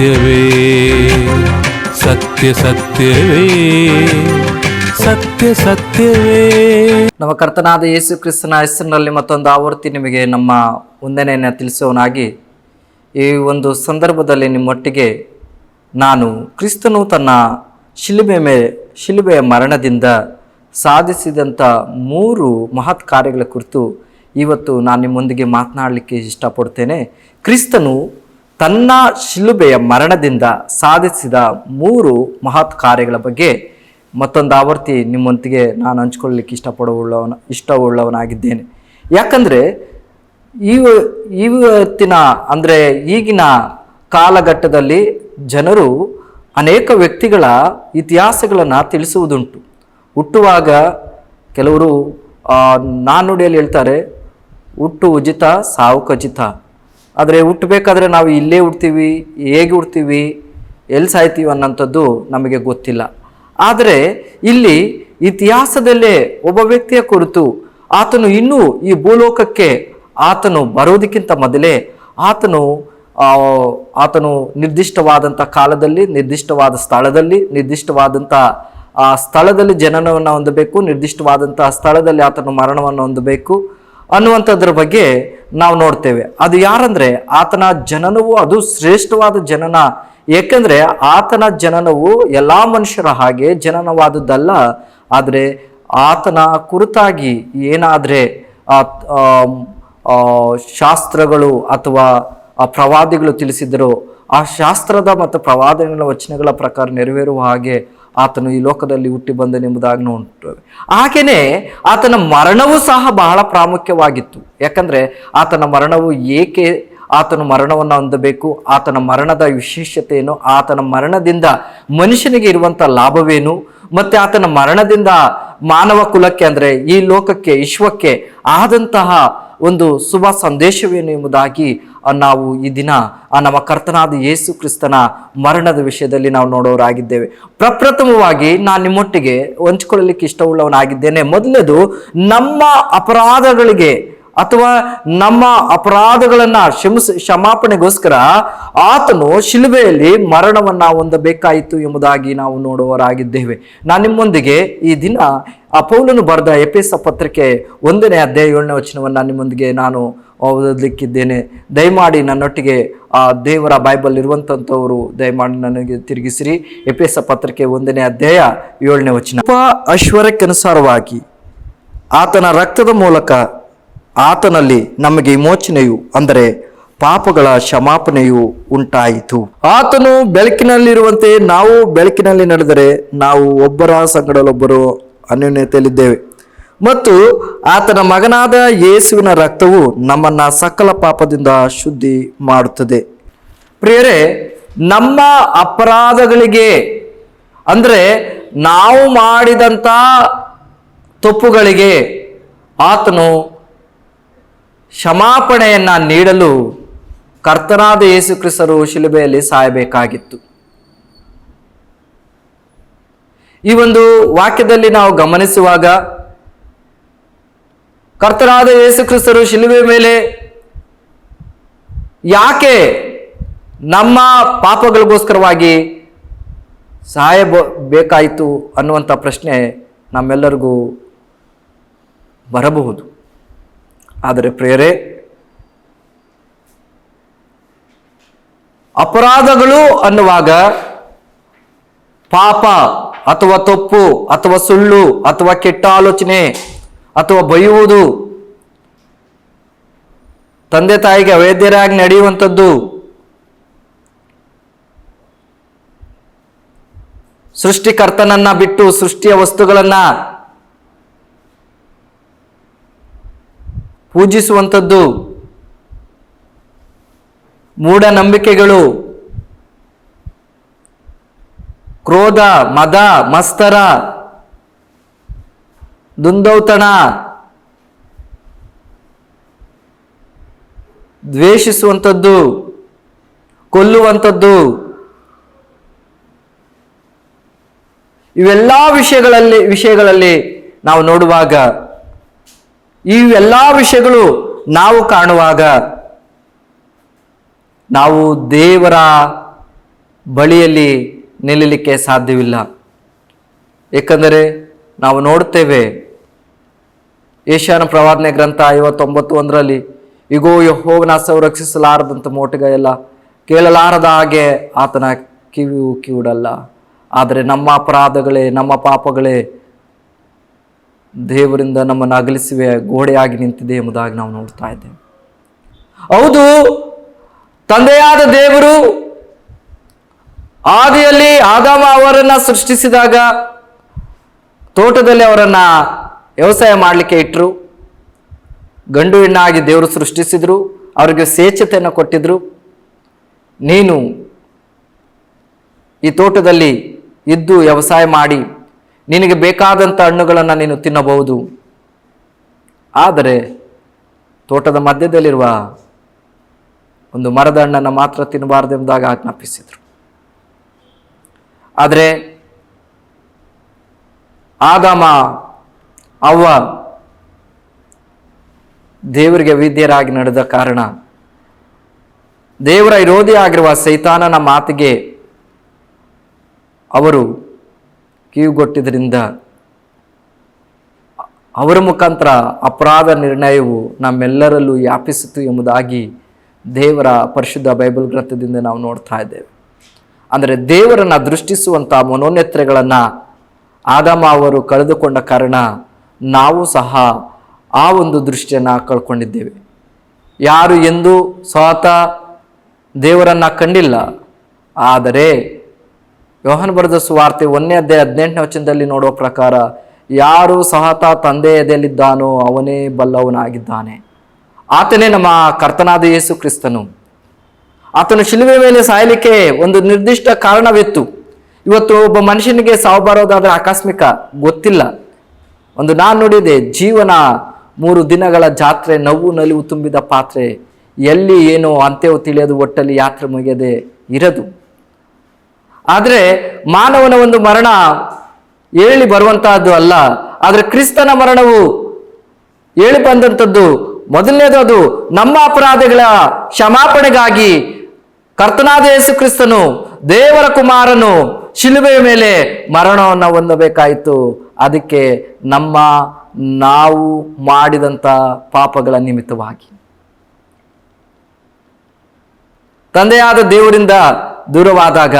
ಸತ್ಯವೇ, ಸತ್ಯ ಸತ್ಯವೇ ಸತ್ಯ ಸತ್ಯವೇ. ನಮ್ಮ ಕರ್ತನಾದ ಯೇಸು ಕ್ರಿಸ್ತನ ಹೆಸರಿನಲ್ಲಿ ಮತ್ತೊಂದು ಆವೃತ್ತಿ ನಿಮಗೆ ನಮ್ಮ ವಂದನೆಯನ್ನು ತಿಳಿಸೋನಾಗಿ ಈ ಒಂದು ಸಂದರ್ಭದಲ್ಲಿ ನಿಮ್ಮೊಟ್ಟಿಗೆ ನಾನು ಕ್ರಿಸ್ತನು ತನ್ನ ಶಿಲುಬೆ ಮೇ, ಶಿಲುಬೆಯ ಮರಣದಿಂದ ಸಾಧಿಸಿದಂಥ ಮೂರು ಮಹತ್ ಕಾರ್ಯಗಳ ಕುರಿತು ಇವತ್ತು ನಾನು ನಿಮ್ಮೊಂದಿಗೆ ಮಾತನಾಡಲಿಕ್ಕೆ ಇಷ್ಟಪಡ್ತೇನೆ. ಕ್ರಿಸ್ತನು ತನ್ನ ಶಿಲುಬೆಯ ಮರಣದಿಂದ ಸಾಧಿಸಿದ ಮೂರು ಮಹತ್ ಕಾರ್ಯಗಳ ಬಗ್ಗೆ ಮತ್ತೊಂದು ಆವರ್ತಿ ನಿಮ್ಮೊಂದಿಗೆ ನಾನು ಹಂಚ್ಕೊಳ್ಳಲಿಕ್ಕೆ ಇಷ್ಟಪಡುವವನ ಇಷ್ಟವುಳ್ಳವನಾಗಿದ್ದೇನೆ. ಯಾಕಂದರೆ ಇವ, ಇವತ್ತಿನ, ಅಂದರೆ ಈಗಿನ ಕಾಲಘಟ್ಟದಲ್ಲಿ ಜನರು ಅನೇಕ ವ್ಯಕ್ತಿಗಳ ಇತಿಹಾಸಗಳನ್ನು ತಿಳಿಸುವುದುಂಟು. ಹುಟ್ಟುವಾಗ ಕೆಲವರು ನಾನುಡಿಯಲ್ಲಿ ಹೇಳ್ತಾರೆ, ಹುಟ್ಟು ಉಚಿತ, ಸಾವು ಖಚಿತ. ಆದರೆ ಹುಟ್ಟಬೇಕಾದ್ರೆ ನಾವು ಇಲ್ಲೇ ಹುಡ್ತೀವಿ, ಹೇಗೆ ಹುಡ್ತೀವಿ, ಎಲ್ಲಿ ಸಾಯ್ತೀವಿ ಅನ್ನೋಂಥದ್ದು ನಮಗೆ ಗೊತ್ತಿಲ್ಲ. ಆದರೆ ಇಲ್ಲಿ ಇತಿಹಾಸದಲ್ಲೇ ಒಬ್ಬ ವ್ಯಕ್ತಿಯ ಕುರಿತು ಆತನು ಇನ್ನೂ ಈ ಭೂಲೋಕಕ್ಕೆ ಆತನು ಬರೋದಕ್ಕಿಂತ ಮೊದಲೇ ಆತನು ಆತನು ನಿರ್ದಿಷ್ಟವಾದಂಥ ಕಾಲದಲ್ಲಿ, ನಿರ್ದಿಷ್ಟವಾದ ಸ್ಥಳದಲ್ಲಿ, ನಿರ್ದಿಷ್ಟವಾದಂಥ, ಆ, ಸ್ಥಳದಲ್ಲಿ ಜನನವನ್ನು ಹೊಂದಬೇಕು, ನಿರ್ದಿಷ್ಟವಾದಂಥ ಸ್ಥಳದಲ್ಲಿ ಆತನು ಮರಣವನ್ನು ಹೊಂದಬೇಕು ಅನ್ನುವಂಥದ್ರ ಬಗ್ಗೆ ನಾವು ನೋಡ್ತೇವೆ. ಅದು ಯಾರಂದ್ರೆ ಆತನ ಜನನವು ಅದು ಶ್ರೇಷ್ಠವಾದ ಜನನ. ಏಕೆಂದರೆ ಆತನ ಜನನವು ಎಲ್ಲ ಮನುಷ್ಯರ ಹಾಗೆ ಜನನವಾದದ್ದಲ್ಲ. ಆದರೆ ಆತನ ಕುರಿತಾಗಿ ಏನಾದರೆ ಶಾಸ್ತ್ರಗಳು ಅಥವಾ ಪ್ರವಾದಿಗಳು ತಿಳಿಸಿದರು ಆ ಶಾಸ್ತ್ರದ ಮತ್ತು ಪ್ರವಾದಗಳ ವಚನಗಳ ಪ್ರಕಾರ ನೆರವೇರುವ ಹಾಗೆ ಆತನು ಈ ಲೋಕದಲ್ಲಿ ಹುಟ್ಟಿ ಬಂದನೆಂಬುದಾಗಿ ನೋಡ್ತೇವೆ. ಹಾಗೆಯೇ ಆತನ ಮರಣವೂ ಸಹ ಬಹಳ ಪ್ರಾಮುಖ್ಯವಾಗಿತ್ತು. ಯಾಕಂದರೆ ಆತನ ಮರಣವು ಏಕೆ ಆತನು ಮರಣವನ್ನು ಹೊಂದಬೇಕು, ಆತನ ಮರಣದ ವಿಶೇಷತೆ ಏನು ಆತನ ಮರಣದಿಂದ ಮನುಷ್ಯನಿಗೆ ಇರುವಂಥ ಲಾಭವೇನು ಮತ್ತೆ ಆತನ ಮರಣದಿಂದ ಮಾನವ ಕುಲಕ್ಕೆ ಅಂದರೆ ಈ ಲೋಕಕ್ಕೆ, ವಿಶ್ವಕ್ಕೆ ಆದಂತಹ ಒಂದು ಶುಭ ಸಂದೇಶವೇನು ಎಂಬುದಾಗಿ ನಾವು ಈ ದಿನ ಆ ನಮ್ಮ ಕರ್ತನಾದ ಯೇಸು ಕ್ರಿಸ್ತನ ಮರಣದ ವಿಷಯದಲ್ಲಿ ನಾವು ನೋಡೋರಾಗಿದ್ದೇವೆ. ಪ್ರಪ್ರಥಮವಾಗಿ ನಾನು ನಿಮ್ಮೊಟ್ಟಿಗೆ ಹಂಚಿಕೊಳ್ಳಲಿಕ್ಕೆ ಇಷ್ಟವುಳ್ಳವನಾಗಿದ್ದೇನೆ. ಮೊದಲನೇದು, ನಮ್ಮ ಅಪರಾಧಗಳಿಗೆ ಅಥವಾ ನಮ್ಮ ಅಪರಾಧಗಳನ್ನ ಕ್ಷಮಿಸ, ಕ್ಷಮಾಪಣೆಗೋಸ್ಕರ ಆತನು ಶಿಲುಬೆಯಲ್ಲಿ ಮರಣವನ್ನ ಹೊಂದಬೇಕಾಯಿತು ಎಂಬುದಾಗಿ ನಾವು ನೋಡುವರಾಗಿದ್ದೇವೆ ನಾನು ನಿಮ್ಮೊಂದಿಗೆ ಈ ದಿನ ಆ ಪೌಲನು ಬರೆದ ಎಪಿಸ ಪತ್ರಿಕೆ ಒಂದನೇ ಅಧ್ಯಾಯ ಏಳನೇ ವಚನವನ್ನು ನಿಮ್ಮೊಂದಿಗೆ ನಾನು ಓದಲಿಕ್ಕಿದ್ದೇನೆ. ದಯಮಾಡಿ ನನ್ನೊಟ್ಟಿಗೆ ಆ ದೇವರ ಬೈಬಲ್ ಇರುವಂಥವರು ದಯಮಾಡಿ ನನಗೆ ತಿರುಗಿಸಿರಿ. ಎಪಿಸ ಪತ್ರಿಕೆ ಒಂದನೇ ಅಧ್ಯಾಯ ಏಳನೇ ವಚನ. ಅಶ್ವರಕ್ಕನುಸಾರವಾಗಿ ಆತನ ರಕ್ತದ ಮೂಲಕ ಆತನಲ್ಲಿ ನಮಗೆ ವಿಮೋಚನೆಯು ಅಂದರೆ ಪಾಪಗಳ ಕ್ಷಮಾಪಣೆಯು ಉಂಟಾಯಿತು. ಆತನು ಬೆಳಕಿನಲ್ಲಿರುವಂತೆ ನಾವು ಬೆಳಕಿನಲ್ಲಿ ನಡೆದರೆ ನಾವು ಒಬ್ಬರ ಸಂಗಡಲೊಬ್ಬರು ಅನ್ಯೋನ್ಯತೆಯಲ್ಲಿದ್ದೇವೆ. ಮತ್ತು ಆತನ ಮಗನಾದ ಯೇಸುವಿನ ರಕ್ತವು ನಮ್ಮನ್ನ ಸಕಲ ಪಾಪದಿಂದ ಶುದ್ಧಿ ಮಾಡುತ್ತದೆ ಪ್ರಿಯರೇ, ನಮ್ಮ ಅಪರಾಧಗಳಿಗೆ, ಅಂದರೆ ನಾವು ಮಾಡಿದಂಥ ತಪ್ಪುಗಳಿಗೆ ಆತನು ಕ್ಷಮಾಪಣೆಯನ್ನ ನೀಡಲು ಕರ್ತನಾದ ಯೇಸು ಕ್ರಿಸ್ತರು ಶಿಲುಬೆಯಲ್ಲಿ ಸಾಯಬೇಕಾಗಿತ್ತು. ಈ ಒಂದು ವಾಕ್ಯದಲ್ಲಿ ನಾವು ಗಮನಿಸುವಾಗ ಕರ್ತನಾದ ಯೇಸು ಕ್ರಿಸ್ತರು ಶಿಲುಬೆ ಮೇಲೆ ಯಾಕೆ ನಮ್ಮ ಪಾಪಗಳಿಗೋಸ್ಕರವಾಗಿ ಸಹಾಯ ಬೇಕಾಯಿತು ಅನ್ನುವಂಥ ಪ್ರಶ್ನೆ ನಮ್ಮೆಲ್ಲರಿಗೂ ಬರಬಹುದು. ಆದರೆ ಪ್ರೇರೇ ಅಪರಾಧಗಳು ಅನ್ನುವಾಗ ಪಾಪ ಅಥವಾ ತಪ್ಪು ಅಥವಾ ಸುಳ್ಳು ಅಥವಾ ಕೆಟ್ಟ ಆಲೋಚನೆ ಅಥವಾ ಬೈಯುವುದು, ತಂದೆ ತಾಯಿಗೆ ಅವೇದ್ಯರಾಗಿ ನಡೆಯುವಂಥದ್ದು, ಸೃಷ್ಟಿಕರ್ತನನ್ನ ಬಿಟ್ಟು ಸೃಷ್ಟಿಯ ವಸ್ತುಗಳನ್ನ ಪೂಜಿಸುವಂಥದ್ದು. ಮೂಢನಂಬಿಕೆಗಳು. ಕ್ರೋಧ ಮದ ಮಸ್ತರ. ದುಂದೌತಣ ದ್ವೇಷಿಸುವಂಥದ್ದು. ಕೊಲ್ಲುವಂಥದ್ದು. ಇವೆಲ್ಲ ವಿಷಯಗಳಲ್ಲಿ ವಿಷಯಗಳಲ್ಲಿ ನಾವು ನೋಡುವಾಗ ಇವೆಲ್ಲ ವಿಷಯಗಳು ನಾವು ಕಾಣುವಾಗ ನಾವು ದೇವರ ಬಳಿಯಲ್ಲಿ ನಿಲ್ಲಲಿಕ್ಕೆ ಸಾಧ್ಯವಿಲ್ಲ. ಏಕೆಂದರೆ ನಾವು ನೋಡುತ್ತೇವೆ ಏಷ್ಯಾನ ಪ್ರವಾದನೆ ಗ್ರಂಥ ಐವತ್ತೊಂಬತ್ತು ಒಂದರಲ್ಲಿ ಇಗೋ, ಯಹೋವನ ಸಂರಕ್ಷಿಸಲಾರದಂಥ ಮೋಟಗ ಎಲ್ಲ, ಕೇಳಲಾರದ ಹಾಗೆ ಆತನ ಕಿವಿ ಕಿವಿಡಲ್ಲ. ಆದರೆ ನಮ್ಮ ಅಪರಾಧಗಳೇ, ನಮ್ಮ ಪಾಪಗಳೇ ದೇವರಿಂದ ನಮ್ಮನ್ನು ಅಗಲಿಸುವೆ, ಗೋಡೆಯಾಗಿ ನಿಂತಿದೆ ಎಂಬುದಾಗಿ ನಾವು ನೋಡ್ತಾ ಇದ್ದೇವೆ. ಹೌದು, ತಂದೆಯಾದ ದೇವರು ಆದಿಯಲ್ಲಿ ಆದಾಮ ಅವರನ್ನು ಸೃಷ್ಟಿಸಿದಾಗ ತೋಟದಲ್ಲಿ ಅವರನ್ನ ವ್ಯವಸಾಯ ಮಾಡಲಿಕ್ಕೆ ಇಟ್ಟರು ಗಂಡು ಹೆಣ್ಣಾಗಿ ದೇವರು ಸೃಷ್ಟಿಸಿದ್ರು, ಅವರಿಗೆ ಸ್ವೇಚ್ಛತೆಯನ್ನು ಕೊಟ್ಟಿದ್ರು. ನೀನು ಈ ತೋಟದಲ್ಲಿ ಇದ್ದು ವ್ಯವಸಾಯ ಮಾಡಿ ನಿನಗೆ ಬೇಕಾದಂಥ ಹಣ್ಣುಗಳನ್ನು ನೀನು ತಿನ್ನಬಹುದು. ಆದರೆ ತೋಟದ ಮಧ್ಯದಲ್ಲಿರುವ ಒಂದು ಮರದ ಹಣ್ಣನ್ನು ಮಾತ್ರ ತಿನ್ನಬಾರ್ದೆಂಬುದಾಗಿ ಆಜ್ಞಾಪಿಸಿದರು. ಆದರೆ ಆದಾಮ, ಅವ್ವ ದೇವರಿಗೆ ವಿದ್ಯರಾಗಿ ನಡೆದ ಕಾರಣ ದೇವರ ವಿರೋಧಿ ಆಗಿರುವ ಸೈತಾನನ ಮಾತಿಗೆ ಅವರು ಕಿವಿಗೊಟ್ಟಿದ್ದರಿಂದ ಅವರ ಮುಖಾಂತರ ಅಪರಾಧ ನಿರ್ಣಯವು ನಮ್ಮೆಲ್ಲರಲ್ಲೂ ವ್ಯಾಪಿಸಿತು ಎಂಬುದಾಗಿ ದೇವರ ಪರಿಶುದ್ಧ ಬೈಬಲ್ ಗ್ರಂಥದಿಂದ ನಾವು ನೋಡ್ತಾ ಇದ್ದೇವೆ. ಅಂದರೆ ದೇವರನ್ನು ದೃಷ್ಟಿಸುವಂಥ ಮನೋನೆತ್ರೆಗಳನ್ನು ಆದಾಮ ಅವರು ಕಳೆದುಕೊಂಡ ಕಾರಣ ನಾವು ಸಹ ಆ ಒಂದು ದೃಷ್ಟಿಯನ್ನು ಕಳ್ಕೊಂಡಿದ್ದೇವೆ. ಯಾರು ಎಂದು ಸ್ವತಃ ದೇವರನ್ನು ಕಂಡಿಲ್ಲ. ಆದರೆ ಯೋಹನ್ ಬರೆದ ಸುವಾರ್ತೆ ಒಂದನೇ ಅಧ್ಯಾಯ ಹದಿನೆಂಟನೇ ವಚನದಲ್ಲಿ ನೋಡುವ ಪ್ರಕಾರ, ಯಾರು ಸಹತ ತಂದೆ ಎದೆಯಲ್ಲಿದ್ದಾನೋ ಅವನೇ ಬಲ್ಲವನಾಗಿದ್ದಾನೆ. ಆತನೇ ನಮ್ಮ ಕರ್ತನಾದ ಯೇಸು ಕ್ರಿಸ್ತನು. ಆತನು ಶಿಲುವೆ ಮೇಲೆ ಸಾಯಲಿಕ್ಕೆ ಒಂದು ನಿರ್ದಿಷ್ಟ ಕಾರಣವಿತ್ತು. ಇವತ್ತು ಒಬ್ಬ ಮನುಷ್ಯನಿಗೆ ಸಾವು ಬರೋದಾದ್ರೆ ಆಕಸ್ಮಿಕ ಗೊತ್ತಿಲ್ಲ. ಒಂದು ನಾನು ನೋಡಿದೆ, ಜೀವನ ಮೂರು ದಿನಗಳ ಜಾತ್ರೆ, ನೋವು ನಲಿವು ತುಂಬಿದ ಪಾತ್ರೆ, ಎಲ್ಲಿ ಏನೋ ಅಂತ್ಯವು ತಿಳಿಯೋದು ಒಟ್ಟಲ್ಲಿ ಯಾತ್ರೆ ಮುಗಿಯದೆ ಇರದು. ಆದರೆ ಮಾನವನ ಒಂದು ಮರಣ ಏಳಿ ಬರುವಂತಹದ್ದು ಅಲ್ಲ. ಆದರೆ ಕ್ರಿಸ್ತನ ಮರಣವು ಹೇಳಿ ಬಂದಂಥದ್ದು ಮೊದಲನೇದು ಅದು ನಮ್ಮ ಅಪರಾಧಗಳ ಕ್ಷಮಾಪಣೆಗಾಗಿ ಕರ್ತನಾದ ಯೇಸು ಕ್ರಿಸ್ತನು ದೇವರ ಕುಮಾರನು ಶಿಲುಬೆಯ ಮೇಲೆ ಮರಣವನ್ನು ಹೊಂದಬೇಕಾಯಿತು. ಅದಕ್ಕೆ ನಮ್ಮ ನಾವು ಮಾಡಿದಂಥ ಪಾಪಗಳ ನಿಮಿತ್ತವಾಗಿ. ತಂದೆಯಾದ ದೇವರಿಂದ ದೂರವಾದಾಗ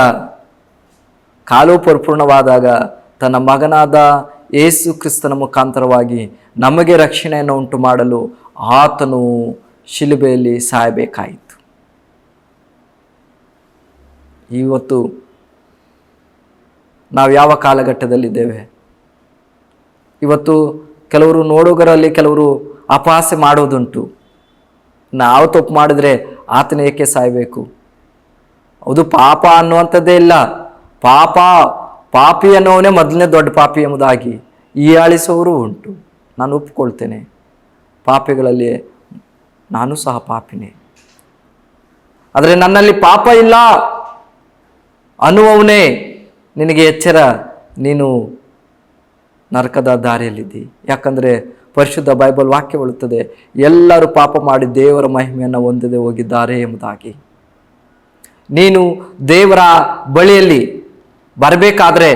ಕಾಲು ಪರಿಪೂರ್ಣವಾದಾಗ ತನ್ನ ಮಗನಾದ ಏಸು ಕ್ರಿಸ್ತನ ಮುಖಾಂತರವಾಗಿ ನಮಗೆ ರಕ್ಷಣೆಯನ್ನು ಉಂಟು ಮಾಡಲು ಆತನು ಶಿಲುಬೆಯಲ್ಲಿ ಸಾಯಬೇಕಾಯಿತು. ಇವತ್ತು ನಾವು ಯಾವ ಕಾಲಘಟ್ಟದಲ್ಲಿದ್ದೇವೆ? ಇವತ್ತು ಕೆಲವರು ನೋಡುಗರಲ್ಲಿ ಕೆಲವರು ಅಪಹಾಸ್ಯ ಮಾಡೋದುಂಟು ನಾವು ತಪ್ಪು ಮಾಡಿದರೆ ಆತನ ಏಕೆ ಸಾಯಬೇಕು? ಅದು ಪಾಪ ಅನ್ನುವಂಥದ್ದೇ ಇಲ್ಲ. ಪಾಪ, ಪಾಪಿ ಅನ್ನೋವನೇ ಮೊದಲನೇ ದೊಡ್ಡ ಪಾಪಿ ಎಂಬುದಾಗಿ ಹೀಯಾಳಿಸೋರು ಉಂಟು. ನಾನು ಒಪ್ಪಿಕೊಳ್ತೇನೆ ಪಾಪಿಗಳಲ್ಲಿ ನಾನು ಸಹ ಪಾಪಿನೇ. ಆದರೆ ನನ್ನಲ್ಲಿ ಪಾಪ ಇಲ್ಲ ಅನ್ನುವವನೇ ನಿನಗೆ ಎಚ್ಚರ. ನೀನು ನರಕದ ದಾರಿಯಲ್ಲಿದ್ದಿ. ಯಾಕಂದರೆ ಪರಿಶುದ್ಧ ಬೈಬಲ್ ವಾಕ್ಯ ಎಲ್ಲರೂ ಪಾಪ ಮಾಡಿ ದೇವರ ಮಹಿಮೆಯನ್ನು ಹೊಂದದೆ ಹೋಗಿದ್ದಾರೆ ಎಂಬುದಾಗಿ. ನೀನು ದೇವರ ಬಳಿಯಲ್ಲಿ ಬರಬೇಕಾದ್ರೆ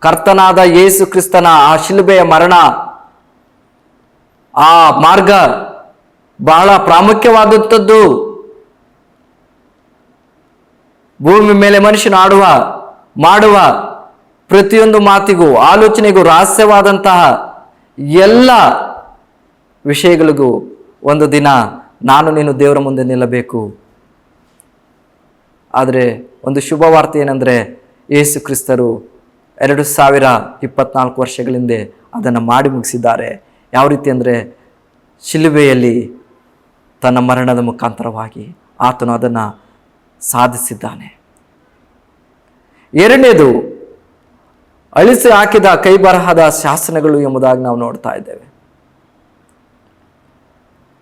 ಕರ್ತನಾದ ಯೇಸು ಕ್ರಿಸ್ತನ ಆ ಶಿಲುಬೆಯ ಮರಣ, ಆ ಮಾರ್ಗ ಬಹಳ ಪ್ರಾಮುಖ್ಯವಾದಂಥದ್ದು. ಭೂಮಿ ಮೇಲೆ ಮನುಷ್ಯನ ಆಡುವ, ಮಾಡುವ ಪ್ರತಿಯೊಂದು ಮಾತಿಗೂ, ಆಲೋಚನೆಗೂ ರಹಸ್ಯವಾದಂತಹ ಎಲ್ಲ ವಿಷಯಗಳಿಗೂ ಒಂದು ದಿನ ನಾನು ನೀನು ದೇವರ ಮುಂದೆ ನಿಲ್ಲಬೇಕು. ಆದರೆ ಒಂದು ಶುಭವಾರ್ತೆ ಏನಂದರೆ ಯೇಸು ಕ್ರಿಸ್ತರು ಎರಡು ಸಾವಿರ ಇಪ್ಪತ್ನಾಲ್ಕು ವರ್ಷಗಳಿಂದೆ ಅದನ್ನು ಮಾಡಿ ಮುಗಿಸಿದ್ದಾರೆ. ಯಾವ ರೀತಿ ಅಂದರೆ ಶಿಲುಬೆಯಲ್ಲಿ ತನ್ನ ಮರಣದ ಮುಖಾಂತರವಾಗಿ ಆತನು ಅದನ್ನು ಸಾಧಿಸಿದ್ದಾನೆ. ಎರಡನೇದು, ಅಳಿಸಿ ಹಾಕಿದ ಕೈ ಬರಹದ ಶಾಸನಗಳು ಎಂಬುದಾಗಿ ನಾವು ನೋಡ್ತಾ ಇದ್ದೇವೆ.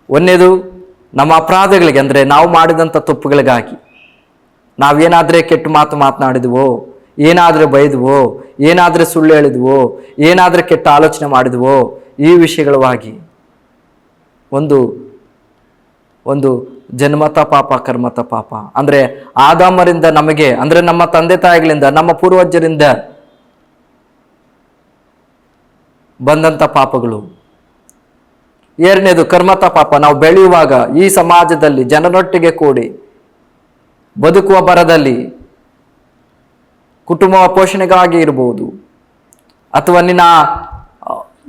ಒಂದನೇದು ನಮ್ಮ ಅಪರಾಧಗಳಿಗೆ ಅಂದರೆ ನಾವು ಮಾಡಿದಂಥ ತಪ್ಪುಗಳಿಗಾಗಿ ನಾವೇನಾದರೆ ಕೆಟ್ಟ ಮಾತು ಮಾತನಾಡಿದ್ವೋ, ಏನಾದರೂ ಬೈದ್ವೋ, ಏನಾದರೂ ಸುಳ್ಳು ಹೇಳಿದ್ವೋ, ಏನಾದರೂ ಕೆಟ್ಟ ಆಲೋಚನೆ ಮಾಡಿದ್ವೋ, ಈ ವಿಷಯಗಳವಾಗಿ ಒಂದು ಒಂದು ಜನ್ಮತ ಪಾಪ, ಕರ್ಮತ ಪಾಪ. ಅಂದರೆ ಆದಾಮರಿಂದ ನಮಗೆ, ಅಂದರೆ ನಮ್ಮ ತಂದೆ ತಾಯಿಗಳಿಂದ, ನಮ್ಮ ಪೂರ್ವಜರಿಂದ ಬಂದಂಥ ಪಾಪಗಳು. ಎರಡನೇದು ಕರ್ಮತ ಪಾಪ. ನಾವು ಬೆಳೆಯುವಾಗ ಈ ಸಮಾಜದಲ್ಲಿ ಜನರೊಟ್ಟಿಗೆ ಕೂಡಿ ಬದುಕುವ ಬರದಲ್ಲಿ ಕುಟುಂಬ ಪೋಷಣೆಗಾಗಿ ಇರಬಹುದು. ಅಥವಾ ನಿನ್ನ,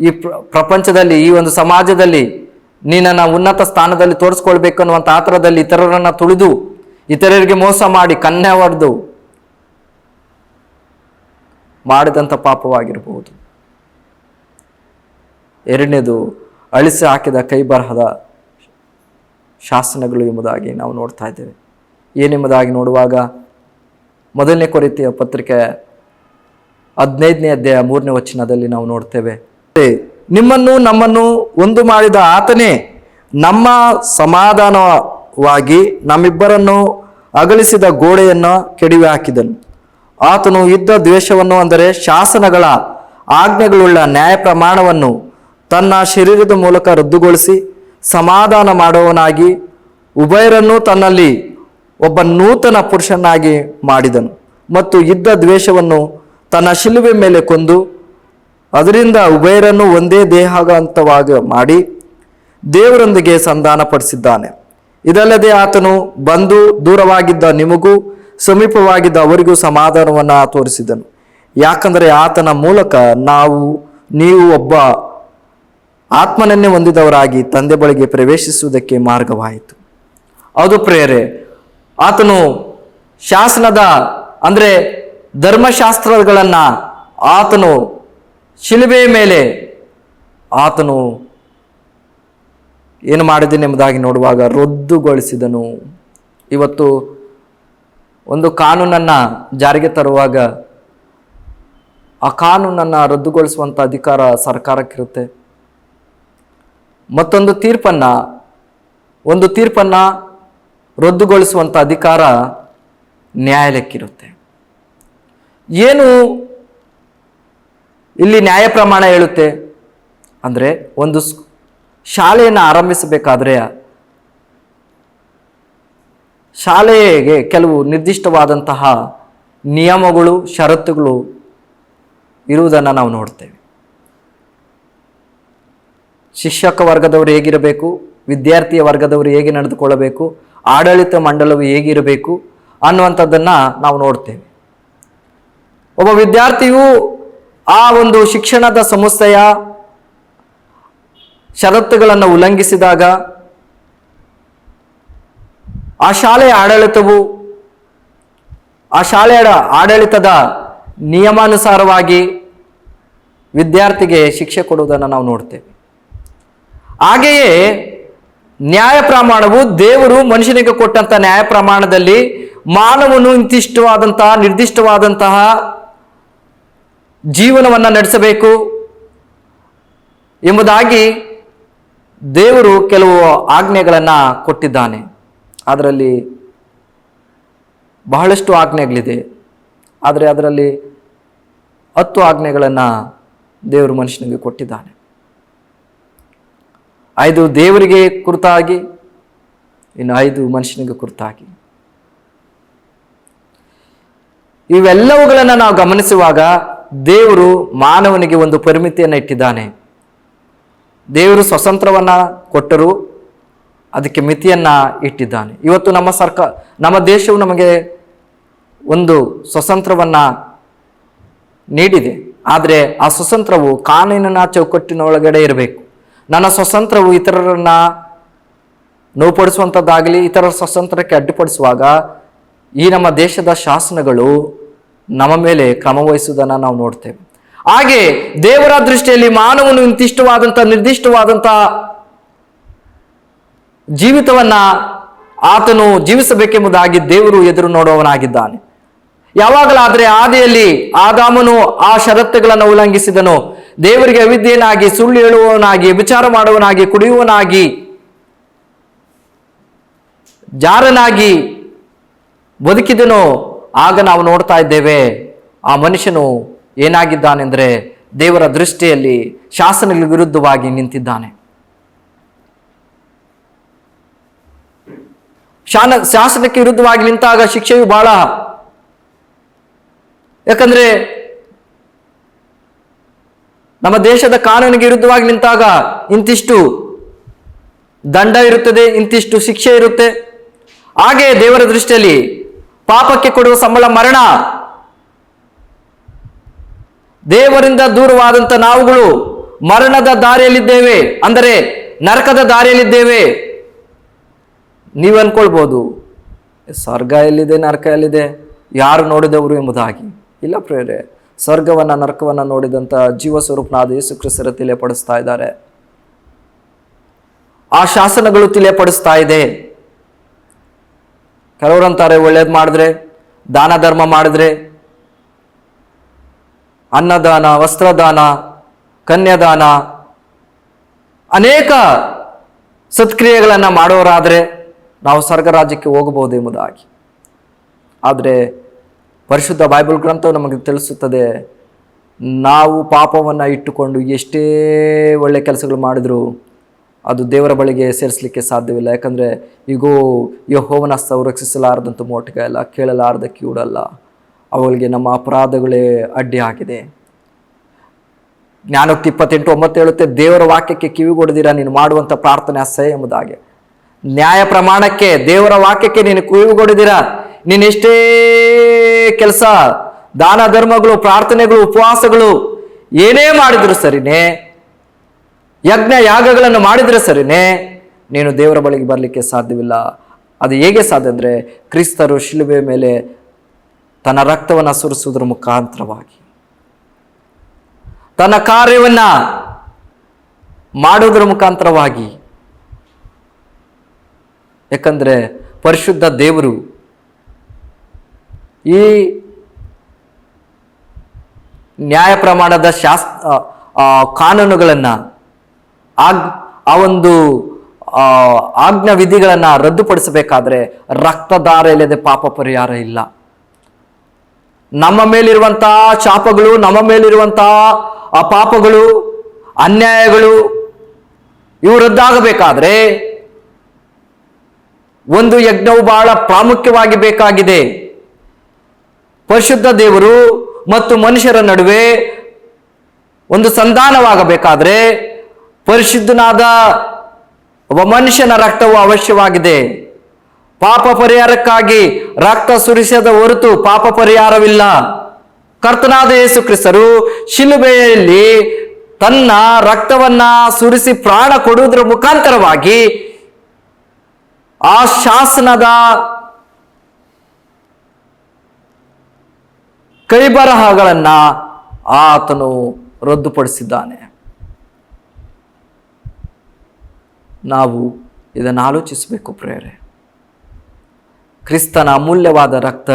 ಈ ಪ್ರ- ಪ್ರಪಂಚದಲ್ಲಿ, ಈ ಒಂದು ಸಮಾಜದಲ್ಲಿ ನೀನನ್ನು ಉನ್ನತ ಸ್ಥಾನದಲ್ಲಿ ತೋರಿಸ್ಕೊಳ್ಬೇಕು ಅನ್ನುವಂಥ ಆತರದಲ್ಲಿ ಇತರರನ್ನು ತುಳಿದು ಇತರರಿಗೆ ಮೋಸ ಮಾಡಿ ಕನ್ನೆ ಹೊಡೆದು ಮಾಡಿದಂಥ ಪಾಪವಾಗಿರಬಹುದು. ಎರಡನೇದು, ಅಳಿಸಿ ಹಾಕಿದ ಕೈ ಬರಹದ ಶಾಸನಗಳು ಎಂಬುದಾಗಿ ನಾವು ನೋಡ್ತಾ ಇದ್ದೇವೆ. ಏನೆಂಬುದಾಗಿ ನೋಡುವಾಗ ಮೊದಲನೇ ಕೊರತೆಯ ಪತ್ರಿಕೆ ಹದಿನೈದನೇ ಅಧ್ಯಾಯ ಮೂರನೇ ವಚನದಲ್ಲಿ ನಾವು ನೋಡ್ತೇವೆ. ನಿಮ್ಮನ್ನು ನಮ್ಮನ್ನು ಒಂದು ಮಾಡಿದ ಆತನೇ ನಮ್ಮ ಸಮಾಧಾನವಾಗಿ ನಮ್ಮಿಬ್ಬರನ್ನು ಅಗಲಿಸಿದ ಗೋಡೆಯನ್ನು ಕೆಡವಿ ಹಾಕಿದನು ಆತನು ಯುದ್ಧ ದ್ವೇಷವನ್ನು ಅಂದರೆ ಶಾಸನಗಳ ಆಜ್ಞೆಗಳುಳ್ಳ ನ್ಯಾಯ ಪ್ರಮಾಣವನ್ನು ತನ್ನ ಶರೀರದ ಮೂಲಕ ರದ್ದುಗೊಳಿಸಿ ಸಮಾಧಾನ ಮಾಡುವವನಾಗಿ ಉಭಯರನ್ನು ತನ್ನಲ್ಲಿ ಒಬ್ಬ ನೂತನ ಪುರುಷನಾಗಿ ಮಾಡಿದನು ಮತ್ತು ಇದ್ದ ದ್ವೇಷವನ್ನು ತನ್ನ ಶಿಲುಬೆ ಮೇಲೆ ಕೊಂದು, ಅದರಿಂದ ಉಭಯರನ್ನು ಒಂದೇ ದೇಹಾಗಂತವಾಗಿ ಮಾಡಿ ದೇವರೊಂದಿಗೆ ಸಂಧಾನಪಡಿಸಿದ್ದಾನೆ. ಇದಲ್ಲದೆ ಆತನು ಬಂದು ದೂರವಾಗಿದ್ದ ನಿಮಗೂ ಸಮೀಪವಾಗಿದ್ದ ಅವರಿಗೂ ಸಮಾಧಾನವನ್ನು ತೋರಿಸಿದನು. ಯಾಕಂದರೆ ಆತನ ಮೂಲಕ ನಾವು, ನೀವು ಒಬ್ಬ ಆತ್ಮನನ್ನೇ ಹೊಂದಿದವರಾಗಿ ತಂದೆ ಬಳಿಗೆ ಪ್ರವೇಶಿಸುವುದಕ್ಕೆ ಮಾರ್ಗವಾಯಿತು. ಅದು ಪ್ರೇರೆ ಆತನು ಶಾಸನದ, ಅಂದರೆ ಧರ್ಮಶಾಸ್ತ್ರಗಳನ್ನು ಆತನು ಶಿಲುಬೆಯ ಮೇಲೆ ಆತನು ಏನು ಮಾಡಿದ್ದೀನಿ ಎಂಬುದಾಗಿ ನೋಡುವಾಗ ರದ್ದುಗೊಳಿಸಿದನು. ಇವತ್ತು ಒಂದು ಕಾನೂನನ್ನು ಜಾರಿಗೆ ತರುವಾಗ ಆ ಕಾನೂನನ್ನು ರದ್ದುಗೊಳಿಸುವಂಥ ಅಧಿಕಾರ ಸರ್ಕಾರಕ್ಕಿರುತ್ತೆ. ಮತ್ತೊಂದು ತೀರ್ಪನ್ನು, ಒಂದು ತೀರ್ಪನ್ನು ರದ್ದುಗೊಳಿಸುವಂಥ ಅಧಿಕಾರ ನ್ಯಾಯಾಲಯಕ್ಕಿರುತ್ತೆ. ಏನು ಇಲ್ಲಿ ನ್ಯಾಯ ಪ್ರಮಾಣ ಹೇಳುತ್ತೆ? ಅಂದರೆ ಒಂದು ಶಾಲೆಯನ್ನು ಆರಂಭಿಸಬೇಕಾದ್ರೆ ಶಾಲೆಗೆ ಕೆಲವು ನಿರ್ದಿಷ್ಟವಾದಂತಹ ನಿಯಮಗಳು, ಷರತ್ತುಗಳು ಇರುವುದನ್ನು ನಾವು ನೋಡ್ತೇವೆ. ಶಿಕ್ಷಕ ವರ್ಗದವರು ಹೇಗಿರಬೇಕು? ವಿದ್ಯಾರ್ಥಿಯ ವರ್ಗದವರು ಹೇಗೆ ನಡೆದುಕೊಳ್ಳಬೇಕು? ಆಡಳಿತ ಮಂಡಲವು ಹೇಗಿರಬೇಕು ಅನ್ನುವಂಥದ್ದನ್ನು ನಾವು ನೋಡ್ತೇವೆ. ಒಬ್ಬ ವಿದ್ಯಾರ್ಥಿಯು ಆ ಒಂದು ಶಿಕ್ಷಣದ ಸಂಸ್ಥೆಯ ಷರತ್ತುಗಳನ್ನು ಉಲ್ಲಂಘಿಸಿದಾಗ ಆ ಶಾಲೆಯ ಆಡಳಿತವು ಆ ಶಾಲೆಯ ಆಡಳಿತದ ನಿಯಮಾನುಸಾರವಾಗಿ ವಿದ್ಯಾರ್ಥಿಗೆ ಶಿಕ್ಷೆ ಕೊಡುವುದನ್ನು ನಾವು ನೋಡ್ತೇವೆ. ಹಾಗೆಯೇ ನ್ಯಾಯ ಪ್ರಮಾಣವು ದೇವರು ಮನುಷ್ಯನಿಗೆ ಕೊಟ್ಟಂತ ನ್ಯಾಯ ಪ್ರಮಾಣದಲ್ಲಿ ಮಾನವನು ಇಂತಿಷ್ಟವಾದಂತಹ ನಿರ್ದಿಷ್ಟವಾದಂತಹ ಜೀವನವನ್ನು ನಡೆಸಬೇಕು ಎಂಬುದಾಗಿ ದೇವರು ಕೆಲವು ಆಜ್ಞೆಗಳನ್ನು ಕೊಟ್ಟಿದ್ದಾನೆ. ಅದರಲ್ಲಿ ಬಹಳಷ್ಟು ಆಜ್ಞೆಗಳಿದೆ. ಆದರೆ ಅದರಲ್ಲಿ ಹತ್ತು ಆಜ್ಞೆಗಳನ್ನು ದೇವರು ಮನುಷ್ಯನಿಗೆ ಕೊಟ್ಟಿದ್ದಾನೆ. ಐದು ದೇವರಿಗೆ ಕುರಿತಾಗಿ, ಇನ್ನು ಐದು ಮನುಷ್ಯನಿಗೆ ಕುರಿತಾಗಿ. ಇವೆಲ್ಲವುಗಳನ್ನು ನಾವು ಗಮನಿಸುವಾಗ ದೇವರು ಮಾನವನಿಗೆ ಒಂದು ಪರಿಮಿತಿಯನ್ನು ಇಟ್ಟಿದ್ದಾನೆ. ದೇವರು ಸ್ವತಂತ್ರವನ್ನ ಕೊಟ್ಟರು, ಅದಕ್ಕೆ ಮಿತಿಯನ್ನು ಇಟ್ಟಿದ್ದಾನೆ. ಇವತ್ತು ನಮ್ಮ ಸರ್ಕಾರ ನಮ್ಮ ದೇಶವು ನಮಗೆ ಒಂದು ಸ್ವತಂತ್ರವನ್ನ ನೀಡಿದೆ. ಆದರೆ ಆ ಸ್ವತಂತ್ರವು ಕಾನೂನಿನ ಚೌಕಟ್ಟಿನ ಒಳಗಡೆ ಇರಬೇಕು. ನನ್ನ ಸ್ವತಂತ್ರವು ಇತರರನ್ನ ನೋವುಪಡಿಸುವಂಥದ್ದಾಗಲಿ ಇತರರ ಸ್ವತಂತ್ರಕ್ಕೆ ಅಡ್ಡಿಪಡಿಸುವಾಗ ಈ ನಮ್ಮ ದೇಶದ ಶಾಸನಗಳು ನಮ್ಮ ಮೇಲೆ ಕ್ರಮ ವಹಿಸುವುದನ್ನು ನಾವು ನೋಡ್ತೇವೆ. ಹಾಗೆ ದೇವರ ದೃಷ್ಟಿಯಲ್ಲಿ ಮಾನವನು ಇಂತಿಷ್ಟವಾದಂಥ ನಿರ್ದಿಷ್ಟವಾದಂಥ ಜೀವಿತವನ್ನು ಆತನು ಜೀವಿಸಬೇಕೆಂಬುದಾಗಿ ದೇವರು ಎದುರು ನೋಡುವವನಾಗಿದ್ದಾನೆ. ಯಾವಾಗಲಾದರೆ ಆದಿಯಲ್ಲಿ ಆದಾಮನು ಆ ಷರತ್ತುಗಳನ್ನು ಉಲ್ಲಂಘಿಸಿದನು. ದೇವರಿಗೆ ಅವಿದ್ಯೆಯನ್ನಾಗಿ, ಸುಳ್ಳು ಹೇಳುವವನಾಗಿ, ವಿಚಾರ ಮಾಡುವನಾಗಿ ಕುಡಿಯುವನಾಗಿ ಜಾರನಾಗಿ ಬದುಕಿದನು, ಆಗ ನಾವು ನೋಡ್ತಾ ಇದ್ದೇವೆ, ಆ ಮನುಷ್ಯನು ಏನಾಗಿದ್ದಾನೆಂದ್ರೆ ದೇವರ ದೃಷ್ಟಿಯಲ್ಲಿ ಶಾಸನಗಳಿಗೆ ವಿರುದ್ಧವಾಗಿ ನಿಂತಿದ್ದಾನೆ. ಶಾನ, ಶಾಸನಕ್ಕೆ ವಿರುದ್ಧವಾಗಿ ನಿಂತಾಗ ಶಿಕ್ಷೆಯು ಬಹಳ, ಯಾಕಂದ್ರೆ ನಮ್ಮ ದೇಶದ ಕಾನೂನಿಗೆ ವಿರುದ್ಧವಾಗಿ ನಿಂತಾಗ ಇಂತಿಷ್ಟು ದಂಡ ಇರುತ್ತದೆ, ಇಂತಿಷ್ಟು ಶಿಕ್ಷೆ ಇರುತ್ತೆ. ಹಾಗೆ ದೇವರ ದೃಷ್ಟಿಯಲ್ಲಿ ಪಾಪಕ್ಕೆ ಕೊಡುವ ಸಂಬಳ ಮರಣ. ದೇವರಿಂದ ದೂರವಾದಂಥ ನಾವುಗಳು ಮರಣದ ದಾರಿಯಲ್ಲಿದ್ದೇವೆ, ಅಂದರೆ ನರಕದ ದಾರಿಯಲ್ಲಿದ್ದೇವೆ. ನೀವು ಅನ್ಕೊಳ್ಬೋದು ಸ್ವರ್ಗ ಎಲ್ಲಿದೆ, ನರಕ ಎಲ್ಲಿದೆ, ಯಾರು ನೋಡಿದವರು ಎಂಬುದಾಗಿ. ಇಲ್ಲ ಪ್ರೇರೆ ಸ್ವರ್ಗವನ್ನ, ನರಕವನ್ನ ನೋಡಿದಂಥ ಜೀವ ಸ್ವರೂಪನಾದ ಯೇಸು ಕ್ರಿಸ್ತರ ತಿಳಿಯಪಡಿಸ್ತಾ ಇದ್ದಾರೆ. ಆ ಶಾಸನಗಳು ತಿಳಿಯಪಡಿಸ್ತಾ ಇದೆ. ಕೆಲವರಂತಾರೆ ಒಳ್ಳೇದು ಮಾಡಿದ್ರೆ, ದಾನ ಧರ್ಮ ಮಾಡಿದ್ರೆ, ಅನ್ನದಾನ, ವಸ್ತ್ರದಾನ, ಕನ್ಯಾದಾನ, ಅನೇಕ ಸತ್ಕ್ರಿಯೆಗಳನ್ನು ಮಾಡೋರಾದರೆ ನಾವು ಸ್ವರ್ಗ ರಾಜ್ಯಕ್ಕೆ ಹೋಗಬಹುದು ಎಂಬುದಾಗಿ. ಆದರೆ ಪರಿಶುದ್ಧ ಬೈಬಲ್ ಗ್ರಂಥವು ನಮಗೆ ತಿಳಿಸುತ್ತದೆ, ನಾವು ಪಾಪವನ್ನು ಇಟ್ಟುಕೊಂಡು ಎಷ್ಟೇ ಒಳ್ಳೆ ಕೆಲಸಗಳು ಮಾಡಿದರೂ ಅದು ದೇವರ ಬಳಿಗೆ ಸೇರಿಸಲಿಕ್ಕೆ ಸಾಧ್ಯವಿಲ್ಲ. ಯಾಕಂದರೆ ಈಗೋ ಯಹೋವನ ಹಸ್ತವು ರಕ್ಷಿಸಲಾರದಂಥ ಮೋಟಗ ಅಲ್ಲ, ಕೇಳಲಾರದ ಕಿವುಡಲ್ಲ. ಅವುಗಳಿಗೆ ನಮ್ಮ ಅಪರಾಧಗಳೇ ಅಡ್ಡಿ ಆಗಿದೆ. ಜ್ಞಾನೋಕ್ತಿ ಇಪ್ಪತ್ತೆಂಟು ಒಂಬತ್ತು ಹೇಳುತ್ತೆ, ದೇವರ ವಾಕ್ಯಕ್ಕೆ ಕಿವಿಗೊಡದಿರ ನೀನು ಮಾಡುವಂಥ ಪ್ರಾರ್ಥನೆ ಅಸಹ್ಯ ಎಂಬುದಾಗೆ. ನ್ಯಾಯ ಪ್ರಮಾಣಕ್ಕೆ ದೇವರ ವಾಕ್ಯಕ್ಕೆ ನೀನು ಕಿವಿಗೊಡದಿರ. ನೀನು ಎಷ್ಟೇ ಕೆಲಸ, ದಾನ ಧರ್ಮಗಳು, ಪ್ರಾರ್ಥನೆಗಳು, ಉಪವಾಸಗಳು ಏನೇ ಮಾಡಿದ್ರು ಸರಿನೇ, ಯಜ್ಞ ಯಾಗಗಳನ್ನು ಮಾಡಿದ್ರೆ ಸರಿನೇ, ನೀನು ದೇವರ ಬಳಿಗೆ ಬರಲಿಕ್ಕೆ ಸಾಧ್ಯವಿಲ್ಲ. ಅದು ಹೇಗೆ ಸಾಧ್ಯ ಅಂದರೆ ಕ್ರಿಸ್ತರು ಶಿಲುಬೆ ಮೇಲೆ ತನ್ನ ರಕ್ತವನ್ನು ಸುರಿಸುವುದರ ಮುಖಾಂತರವಾಗಿ. ತನ್ನ ಕಾರ್ಯವನ್ನ ಮಾಡುವುದರ ಮುಖಾಂತರವಾಗಿ. ಯಾಕಂದರೆ ಪರಿಶುದ್ಧ ದೇವರು ಈ ನ್ಯಾಯ ಪ್ರಮಾಣದ ಶಾಸ್ ಕಾನೂನುಗಳನ್ನು ಆಗ್, ಆ ಒಂದು ಆಜ್ಞಾ ವಿಧಿಗಳನ್ನು ರದ್ದುಪಡಿಸಬೇಕಾದ್ರೆ ರಕ್ತದಾರ ಇಲ್ಲದೆ ಪಾಪ ಪರಿಹಾರ ಇಲ್ಲ. ನಮ್ಮ ಮೇಲಿರುವಂತಹ ಶಾಪಗಳು, ನಮ್ಮ ಮೇಲಿರುವಂತಹ ಪಾಪಗಳು, ಅನ್ಯಾಯಗಳು, ಇವು ರದ್ದಾಗಬೇಕಾದ್ರೆ ಒಂದು ಯಜ್ಞವು ಬಹಳ ಪ್ರಾಮುಖ್ಯವಾಗಿ ಬೇಕಾಗಿದೆ. ಪರಿಶುದ್ಧ ದೇವರು ಮತ್ತು ಮನುಷ್ಯರ ನಡುವೆ ಒಂದು ಸಂಧಾನವಾಗಬೇಕಾದ್ರೆ ಪರಿಶುದ್ಧನಾದ ಒಬ್ಬ ಮನುಷ್ಯನ ರಕ್ತವು ಅವಶ್ಯವಾಗಿದೆ. ಪಾಪ ಪರಿಹಾರಕ್ಕಾಗಿ ರಕ್ತ ಸುರಿಸದ ಹೊರತು ಪಾಪ ಪರಿಹಾರವಿಲ್ಲ. ಕರ್ತನಾದ ಯೇಸು ಕ್ರಿಸ್ತರು ಶಿಲುಬೆಯಲ್ಲಿ ತನ್ನ ರಕ್ತವನ್ನ ಸುರಿಸಿ ಪ್ರಾಣ ಕೊಡುವುದರ ಮುಖಾಂತರವಾಗಿ ಆ ಶಾಸನದ ಕೈಬರಹಗಳನ್ನ ಆತನು ರದ್ದುಪಡಿಸಿದ್ದಾನೆ. ನಾವು ಇದನ್ನು ಆಲೋಚಿಸಬೇಕು ಪ್ರೇರೆ. ಕ್ರಿಸ್ತನ ಅಮೂಲ್ಯವಾದ ರಕ್ತ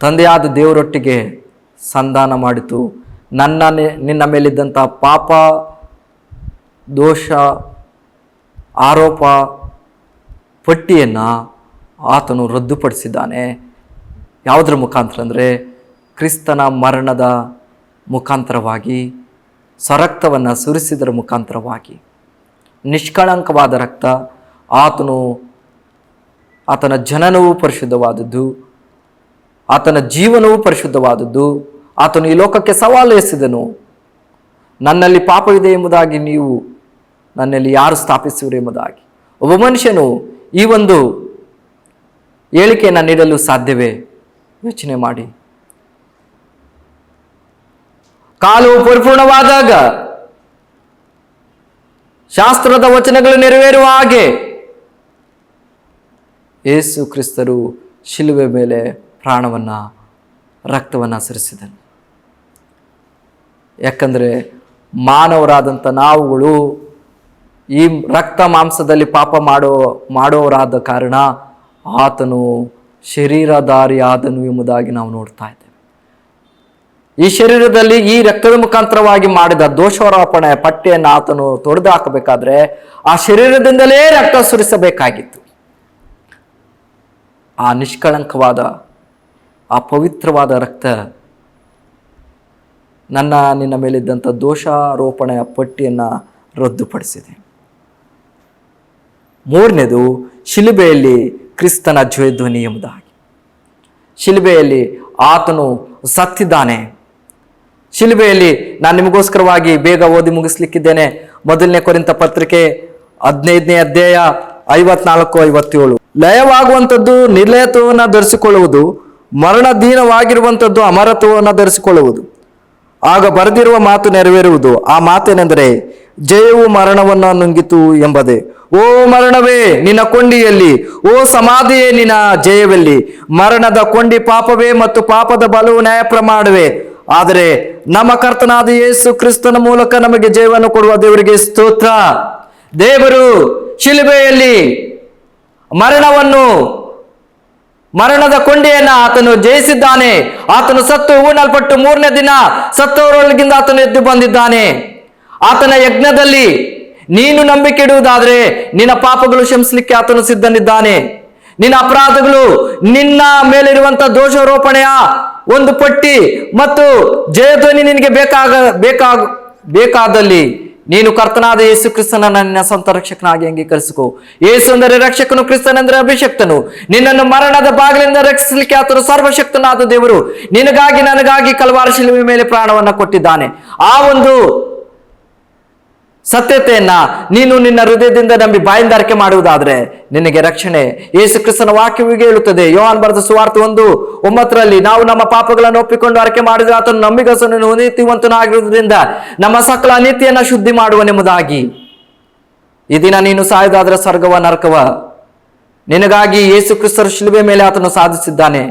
ತಂದೆಯಾದ ದೇವರೊಟ್ಟಿಗೆ ಸಂಧಾನ ಮಾಡಿತು. ನನ್ನ ನಿನ್ನ ಮೇಲಿದ್ದಂಥ ಪಾಪ, ದೋಷ, ಆರೋಪ, ಪಟ್ಟಿಯನ್ನು ಆತನು ರದ್ದುಪಡಿಸಿದ್ದಾನೆ. ಯಾವುದರ ಮುಖಾಂತರ ಅಂದರೆ ಕ್ರಿಸ್ತನ ಮರಣದ ಮುಖಾಂತರವಾಗಿ, ಸ್ವರಕ್ತವನ್ನು ಸುರಿಸಿದರ ಮುಖಾಂತರವಾಗಿ. ನಿಷ್ಕಳಂಕವಾದ ರಕ್ತ ಆತನು, ಆತನ ಜನನವೂ ಪರಿಶುದ್ಧವಾದದ್ದು, ಆತನ ಜೀವನವೂ ಪರಿಶುದ್ಧವಾದದ್ದು, ಆತನು ಈ ಲೋಕಕ್ಕೆ ಸವಾಲು ಎಸೆದನು. ನನ್ನಲ್ಲಿ ಪಾಪವಿದೆ ಎಂಬುದಾಗಿ ನೀವು ನನ್ನಲ್ಲಿ ಯಾರು ಸ್ಥಾಪಿಸುವರು ಎಂಬುದಾಗಿ. ಒಬ್ಬ ಮನುಷ್ಯನು ಈ ಒಂದು ಹೇಳಿಕೆಯನ್ನು ನೀಡಲು ಸಾಧ್ಯವೇ? ಯೋಚನೆ ಮಾಡಿ. ಕಾಲು ಪರಿಪೂರ್ಣವಾದಾಗ ಶಾಸ್ತ್ರದ ವಚನಗಳು ನೆರವೇರುವ ಹಾಗೆ ಯೇಸು ಕ್ರಿಸ್ತರು ಶಿಲುವೆ ಮೇಲೆ ಪ್ರಾಣವನ್ನು, ರಕ್ತವನ್ನು ಸರಿಸಿದನು ಯಾಕಂದರೆ ಮಾನವರಾದಂಥ ನಾವುಗಳು ಈ ರಕ್ತ ಮಾಂಸದಲ್ಲಿ ಪಾಪ ಮಾಡೋ ಮಾಡೋರಾದ ಕಾರಣ ಆತನು ಶರೀರಧಾರಿಯಾದನು ಎಂಬುದಾಗಿ ನಾವು ನೋಡ್ತಾ ಇದ್ದೇವೆ. ಈ ಶರೀರದಲ್ಲಿ ಈ ರಕ್ತದ ಮುಖಾಂತರವಾಗಿ ಮಾಡಿದ ದೋಷಾರೋಪಣೆ, ಪಟ್ಟಿಯನ್ನು ಆತನು ತೊಡೆದು ಹಾಕಬೇಕಾದ್ರೆ ಆ ಶರೀರದಿಂದಲೇ ರಕ್ತ ಸುರಿಸಬೇಕಾಗಿತ್ತು. ಆ ನಿಷ್ಕಳಂಕವಾದ, ಆ ಪವಿತ್ರವಾದ ರಕ್ತ ನನ್ನ, ನಿನ್ನ ಮೇಲಿದ್ದಂಥ ದೋಷಾರೋಪಣೆಯ ಪಟ್ಟಿಯನ್ನು ರದ್ದುಪಡಿಸಿದೆ. ಮೂರನೇದು, ಶಿಲುಬೆಯಲ್ಲಿ ಕ್ರಿಸ್ತನ ಧ್ವನಿ ಎಂಬುದಾಗಿ. ಶಿಲ್ಬೆಯಲ್ಲಿ ಆತನು ಸತ್ತಿದ್ದಾನೆ. ಶಿಲ್ಬೆಯಲ್ಲಿ ನಾನು ನಿಮಗೋಸ್ಕರವಾಗಿ ಬೇಗ ಓದಿ ಮುಗಿಸ್ಲಿಕ್ಕಿದ್ದೇನೆ. ಮೊದಲನೇ ಕೊರಿಂತ ಪತ್ರಿಕೆ ಹದಿನೈದನೇ ಅಧ್ಯಾಯ ಐವತ್ನಾಲ್ಕು ಐವತ್ತೇಳು. ಲಯವಾಗುವಂಥದ್ದು ನಿರ್ಲಯತ್ವವನ್ನು ಧರಿಸಿಕೊಳ್ಳುವುದು, ಮರಣಧೀನವಾಗಿರುವಂಥದ್ದು ಅಮರತ್ವವನ್ನು ಧರಿಸಿಕೊಳ್ಳುವುದು. ಆಗ ಬರೆದಿರುವ ಮಾತು ನೆರವೇರುವುದು. ಆ ಮಾತೇನೆಂದರೆ ಜಯವು ಮರಣವನ್ನು ನುಂಗಿತು ಎಂಬದೆ. ಓ ಮರಣವೇ, ನಿನ್ನ ಕೊಂಡಿಯಲ್ಲಿ. ಓ ಸಮಾಧಿಯೇ, ನಿನ್ನ ಜಯವೆಲ್ಲಿ. ಮರಣದ ಕೊಂಡಿ ಪಾಪವೇ ಮತ್ತು ಪಾಪದ ಬಲವು ನ್ಯಾಯ ಪ್ರಮಾಣವೇ ಆದರೆ ನಮ್ಮ ಕರ್ತನಾದ ಯೇಸು ಕ್ರಿಸ್ತನ ಮೂಲಕ ನಮಗೆ ಜಯವನ್ನು ಕೊಡುವ ದೇವರಿಗೆ ಸ್ತೋತ್ರ. ದೇವರು ಶಿಲುಬೆಯಲ್ಲಿ ಮರಣವನ್ನು, ಮರಣದ ಕೊಂಡಿಯನ್ನ ಆತನು ಜಯಿಸಿದ್ದಾನೆ. ಆತನು ಸತ್ತು ಊನಲ್ಪಟ್ಟು ಮೂರನೇ ದಿನ ಸತ್ತವರೊಳಗಿಂದ ಆತನು ಎದ್ದು ಬಂದಿದ್ದಾನೆ. ಆತನ ಯಜ್ಞದಲ್ಲಿ ನೀನು ನಂಬಿಕೆ ಇಡುವುದಾದ್ರೆ ನಿನ್ನ ಪಾಪಗಳು ಕ್ಷಮಿಸಲಿಕ್ಕೆ ಆತನು ಸಿದ್ಧನಿದ್ದಾನೆ. ನಿನ್ನ ಅಪರಾಧಗಳು ನಿನ್ನ ಮೇಲಿರುವಂತ ದೋಷಾರೋಪಣೆಯ ಒಂದು ಪಟ್ಟಿ ಮತ್ತು ಜಯಧ್ವನಿ ನಿನಗೆ ಬೇಕಾಗ ಬೇಕಾಗ, ಬೇಕಾದಲ್ಲಿ ನೀನು ಕರ್ತನಾದ ಯೇಸು ಕ್ರಿಸ್ತನ ನನ್ನ ಸ್ವಂತ ರಕ್ಷಕನಾಗಿ ಅಂಗೀಕರಿಸಿಕೋ. ಯೇಸು ಅಂದರೆ ರಕ್ಷಕನು ಕ್ರಿಸ್ತನೆಂದರೆ ಅಭಿಷಕ್ತನು. ನಿನ್ನನ್ನು ಮರಣದ ಬಾಗಿಲಿಂದ ರಕ್ಷಿಸಲಿಕ್ಕೆ ಆತನು ಸರ್ವಶಕ್ತನಾದ ದೇವರು. ನಿನಗಾಗಿ, ನನಗಾಗಿ ಕಲವಾರ ಶಿಲುಮೆ ಮೇಲೆ ಪ್ರಾಣವನ್ನು ಕೊಟ್ಟಿದ್ದಾನೆ. ಆ ಒಂದು ಸತ್ಯತೆಯನ್ನ ನೀನು ನಿನ್ನ ಹೃದಯದಿಂದ ನಂಬಿ ಬಾಯಿಂದಾರಿಕೆ ಮಾಡುವುದಾದ್ರೆ ನಿನಗೆ ರಕ್ಷಣೆ ಯೇಸು ಕ್ರಿಸ್ತನ ವಾಕ್ಯವಿಗೆ ಹೇಳುತ್ತದೆ. ಯೋಹಾನ್ ಬರೆದ ಸುವಾರ್ಥ ಒಂದು ಒಂಬತ್ತರಲ್ಲಿ, ನಾವು ನಮ್ಮ ಪಾಪಗಳನ್ನು ಒಪ್ಪಿಕೊಂಡು ಅರಕೆ ಮಾಡಿದ್ರೆ ಆತನು ನಂಬಿಗಸನು ನೀತಿವಂತನಾಗಿರುವುದರಿಂದ ನಮ್ಮ ಸಕಲ ನೀತಿಯನ್ನ ಶುದ್ಧಿ ಮಾಡುವನೆಂಬುದಾಗಿ. ಈ ದಿನ ನೀನು ಸಾಯುದಾದ್ರೆ ಸ್ವರ್ಗವ, ನರಕವ. ನಿನಗಾಗಿ ಯೇಸು ಕ್ರಿಸ್ತರ ಶಿಲುಬೆ ಮೇಲೆ ಆತನು ಸಾಧಿಸಿದ್ದಾನೆ.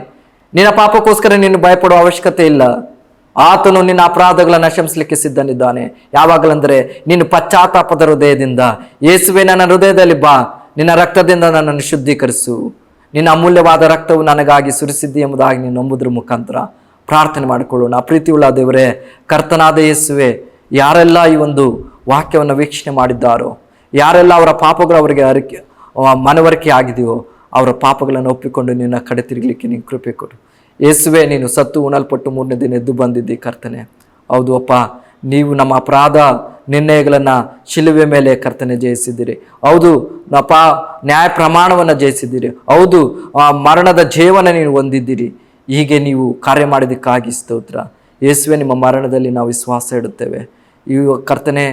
ನಿನ್ನ ಪಾಪಕ್ಕೋಸ್ಕರ ನೀನು ಭಯಪಡುವ ಅವಶ್ಯಕತೆ ಇಲ್ಲ. ಆತನು ನಿನ್ನ ಅಪರಾಧಗಳನ್ನು ಶಮಿಸಲಿಕ್ಕೆ ಸಿದ್ಧನಿದ್ದಾನೆ. ಯಾವಾಗಲಂದ್ರೆ ನೀನು ಪಶ್ಚಾತ್ತಾಪದ ಹೃದಯದಿಂದ ಯೇಸುವೆ ನನ್ನ ಹೃದಯದಲ್ಲಿ ಬಾ, ನಿನ್ನ ರಕ್ತದಿಂದ ನನ್ನನ್ನು ಶುದ್ಧೀಕರಿಸು. ನಿನ್ನ ಅಮೂಲ್ಯವಾದ ರಕ್ತವು ನನಗಾಗಿ ಸುರಿಸಿದ್ದಿ ಎಂಬುದಾಗಿ ನೀನು ನಂಬುದ್ರ ಮುಖಾಂತರ ಪ್ರಾರ್ಥನೆ ಮಾಡಿಕೊಳ್ಳೋಣ. ಪ್ರೀತಿಯುಳ್ಳ ದೇವರೇ, ಕರ್ತನಾದ ಯೇಸುವೆ, ಯಾರೆಲ್ಲ ಈ ಒಂದು ವಾಕ್ಯವನ್ನು ವೀಕ್ಷಣೆ ಮಾಡಿದ್ದಾರೋ, ಯಾರೆಲ್ಲ ಅವರ ಪಾಪಗಳು ಅವರಿಗೆ ಅರಿಕೆ ಮನವರಿಕೆ ಆಗಿದೆಯೋ ಅವರ ಪಾಪಗಳನ್ನು ಒಪ್ಪಿಕೊಂಡು ನಿನ್ನ ಕಡೆ ತಿರುಗಲಿಕ್ಕೆ ನೀನು ಕೃಪೆ ಕೊಡು. ಯೇಸುವೆ, ನೀನು ಸತ್ತು ಉಣಲ್ಪಟ್ಟು ಮೂರನೇ ದಿನ ಎದ್ದು ಬಂದಿದ್ದಿ ಕರ್ತನೆ. ಹೌದು ಅಪ್ಪ, ನೀವು ನಮ್ಮ ಅಪರಾಧ ನಿರ್ಣಯಗಳನ್ನು ಶಿಲುವೆ ಮೇಲೆ ಕರ್ತನೆ ಜಯಿಸಿದ್ದೀರಿ. ಹೌದು ನಪ್ಪ ನ್ಯಾಯ ಪ್ರಮಾಣವನ್ನು ಜಯಿಸಿದ್ದೀರಿ. ಹೌದು, ಆ ಮರಣದ ಜೀವನ ನೀನು ಹೊಂದಿದ್ದೀರಿ. ಹೀಗೆ ನೀವು ಕಾರ್ಯ ಮಾಡಿದ್ದಕ್ಕಾಗಿ ಸ್ತೋತ್ರ. ಯೇಸುವೆ, ನಿಮ್ಮ ಮರಣದಲ್ಲಿ ನಾವು ವಿಶ್ವಾಸ ಇಡುತ್ತೇವೆ. ಈ ಕರ್ತನೆ,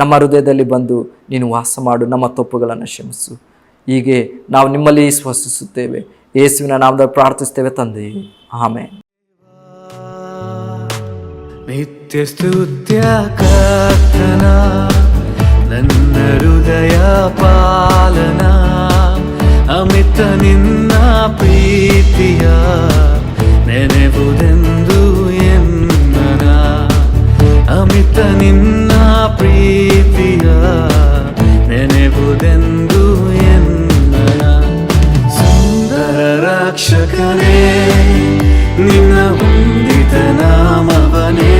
ನಮ್ಮ ಹೃದಯದಲ್ಲಿ ಬಂದು ನೀನು ವಾಸ ಮಾಡು, ನಮ್ಮ ತಪ್ಪುಗಳನ್ನು ಕ್ಷಮಿಸು. ಹೀಗೆ ನಾವು ನಿಮ್ಮಲ್ಲಿ ವಿಶ್ವಾಸಿಸುತ್ತೇವೆ. ಯೇಸುವಿನ ನಾಮದಲ್ಲಿ ಪ್ರಾರ್ಥಿಸ್ತೇವೆ ತಂದೆ. ನಿತ್ಯ ಸ್ತುತ್ಯ ಕರ್ತನ, ನನ್ನ ಹೃದಯ ಪಾಲನ, ಅಮಿತ ನಿನ್ನ ಪ್ರೀತಿಯ ನೆನೆಬುದೆಂದು ಎನ್ನನ, ಅಮಿತ ನಿನ್ನ ಪ್ರೀತಿಯ ನೆನೆವುದೆಂದು ರಕ್ಷಕನೇ ನಿನ್ನ ಹೊಂದಿದ ನಾಮವನೇ.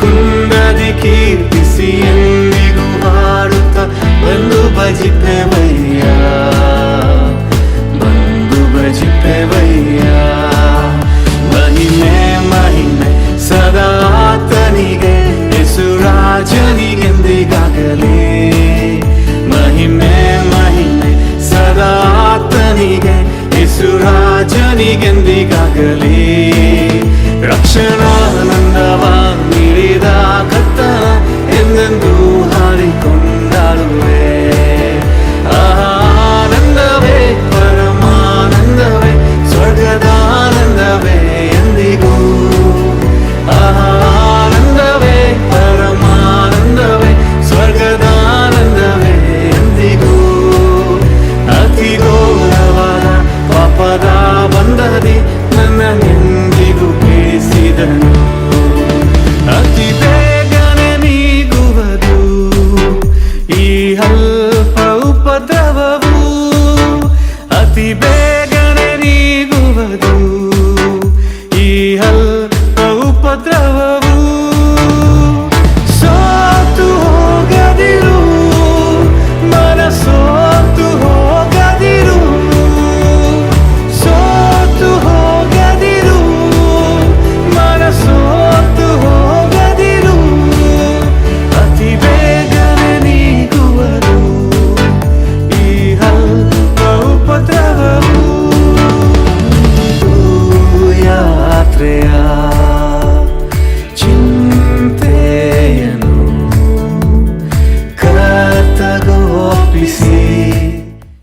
ಕುಂದದಿ ಕೀರ್ತಿಸಿ ಎಂದಿಗೂ ಹಾಡುತ್ತ ಬಂದು ಭಜಿಪೆವಯ್ಯ ಬಂದು ಹೆಸುರಾಜನಿಗೆಂದಿಗಾಗಲೇ breathing.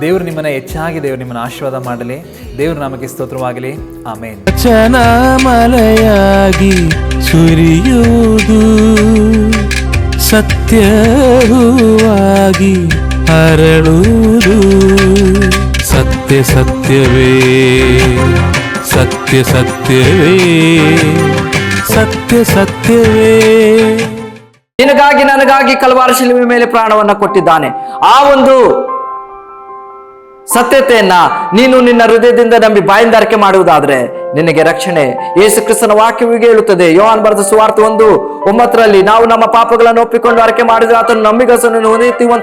ದೇವರು ನಿಮ್ಮನ್ನ ಹೆಚ್ಚಾಗಿ ದೇವರು ನಿಮ್ಮನ್ನು ಆಶೀರ್ವಾದ ಮಾಡಲಿ. ದೇವರು ನಮಗೆ ಸ್ತೋತ್ರವಾಗಲಿ. ಆಮೇನ್. ಚನಾಮಲೆಯಾಗಿ ಸುರಿಯುವುದು ಸತ್ಯವಾಗಿ ಹರಳುವುದು. ಸತ್ಯ ಸತ್ಯವೇ ಸತ್ಯ ಸತ್ಯವೇ ಸತ್ಯ ಸತ್ಯವೇ. ನಿನಗಾಗಿ ನನಗಾಗಿ ಕಲವಾರ ಶಿಲುವೆ ಮೇಲೆ ಪ್ರಾಣವನ್ನ ಕೊಟ್ಟಿದ್ದಾನೆ. ಆ ಒಂದು ಸತ್ಯತೆಯನ್ನ ನೀನು ನಿನ್ನ ಹೃದಯದಿಂದ ನಂಬಿ ಬಾಯಿಂದಾರಿಕೆ ಮಾಡುವುದಾದ್ರೆ ನಿನಗೆ ರಕ್ಷಣೆ ಯೇಸು ಕ್ರಿಸ್ತನ ವಾಕ್ಯವಿಗೆ ಹೇಳುತ್ತದೆ. ಯೋಹಾನ್ ಬರೆದ ಸುವಾರ್ಥ ಒಂದು ಒಂಬತ್ತರಲ್ಲಿ, ನಾವು ನಮ್ಮ ಪಾಪಗಳನ್ನು ಒಪ್ಪಿಕೊಂಡು ಅರಕೆ ಮಾಡಿದ್ರೆ ಆತನು ನಂಬಿಗಸನ್ನು ಹೊಂದುತ್ತೀವಂತ